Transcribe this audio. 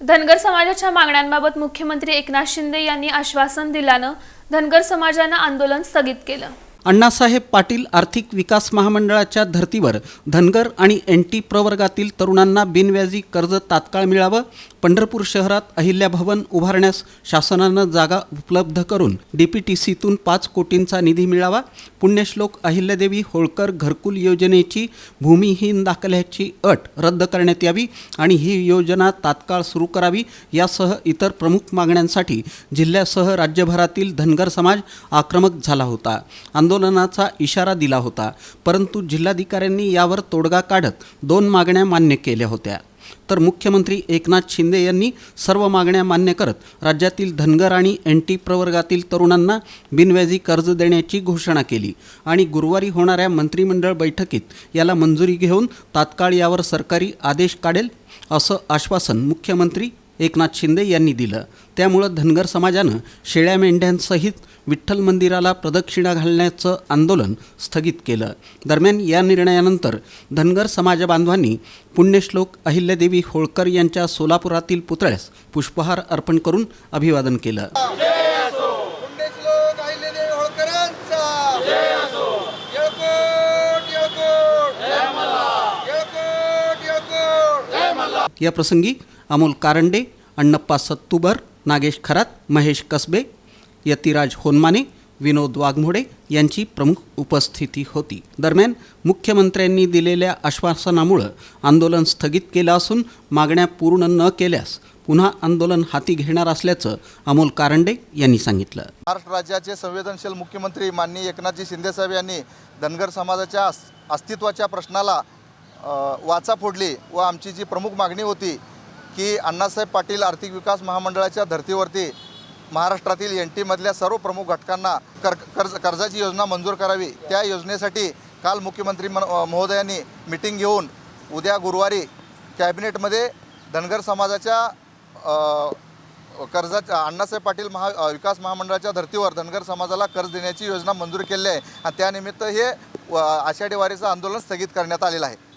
धनगर समाजाच्या मागण्यांबाबत मुख्यमंत्री एकनाथ शिंदे यांनी आश्वासन दिल्यानं धनगर समाजानं आंदोलन स्थगित केलं. अण्णासाहेब पाटील आर्थिक विकास महामंडळाच्या धर्तीवर धनगर आणि एन टी प्रवर्गातील तरुणांना बिनव्याजी कर्ज तात्काळ मिळावं पंढरपूर शहरात अहिल्या भवन उभारण्यास शासनानं जागा उपलब्ध करून डी पी टी सीतून पाच कोटींचा निधी मिळावा पुण्यश्लोक अहिल्यादेवी होळकर घरकुल योजनेची भूमिहीन दाखल्याची अट रद्द करण्यात यावी आणि ही योजना तात्काळ सुरू करावी यासह इतर प्रमुख मागण्यांसाठी जिल्ह्यासह राज्यभरातील धनगर समाज आक्रमक झाला होता. आंदोलन आंदोलनाचा इशारा दिला होता परंतु जिल्हाधिकाऱ्यांनी यावर तोडगा काढत दोन मागण्या मान्य केल्या होत्या. तर मुख्यमंत्री एकनाथ शिंदे यांनी सर्व मागण्या मान्य करत राज्यातील धनगर आणि एन टी प्रवर्गातील तरुणांना बिनव्याजी कर्ज देण्याची घोषणा केली आणि गुरुवारी होणाऱ्या मंत्रिमंडळ बैठकीत याला मंजुरी घेऊन तात्काळ यावर सरकारी आदेश काढेल असं आश्वासन मुख्यमंत्री एकनाथ शिंदे यांनी दिलं. त्यामुळं धनगर समाजानं शेळ्या मेंढ्यांसहित विठ्ठल मंदिराला प्रदक्षिणा घालण्याचं आंदोलन स्थगित केलं. दरम्यान या निर्णयानंतर धनगर समाजबांधवांनी पुण्यश्लोक अहिल्यादेवी होळकर यांच्या सोलापुरातील पुतळ्यास पुष्पहार अर्पण करून अभिवादन केलं. या प्रसंगी अमोल कारंडे अण्णप्पा सत्तुबर नागेश खरात महेश कसबे यतिराज होनमाने विनोद वाघमोडे यांची प्रमुख उपस्थिती होती. दरम्यान मुख्यमंत्र्यांनी दिलेल्या आश्वासनामुळं आंदोलन स्थगित केलं असून मागण्या पूर्ण न केल्यास पुन्हा आंदोलन हाती घेणार असल्याचं अमोल कारंडे यांनी सांगितलं. महाराष्ट्र राज्याचे संवेदनशील मुख्यमंत्री माननीय एकनाथजी शिंदेसाहेब यांनी धनगर समाजाच्या अस्तित्वाच्या प्रश्नाला वाचा फोडली व आमची जी प्रमुख मागणी होती की अण्णासाहेब पाटील आर्थिक विकास महामंडळाच्या धर्तीवरती महाराष्ट्रातील एन टीमधल्या सर्व प्रमुख घटकांना कर कर्ज कर्जाची योजना मंजूर करावी. त्या योजनेसाठी काल मुख्यमंत्री मन- महोदयांनी मिटिंग घेऊन उद्या गुरुवारी कॅबिनेटमध्ये धनगर समाजाच्या कर्जाच्या अण्णासाहेब पाटील महा विकास महामंडळाच्या धर्तीवर धनगर समाजाला कर्ज देण्याची योजना मंजूर केली आहे. आणि त्यानिमित्त हे व, आषाढी वारीचं आंदोलन स्थगित करण्यात आलेलं आहे.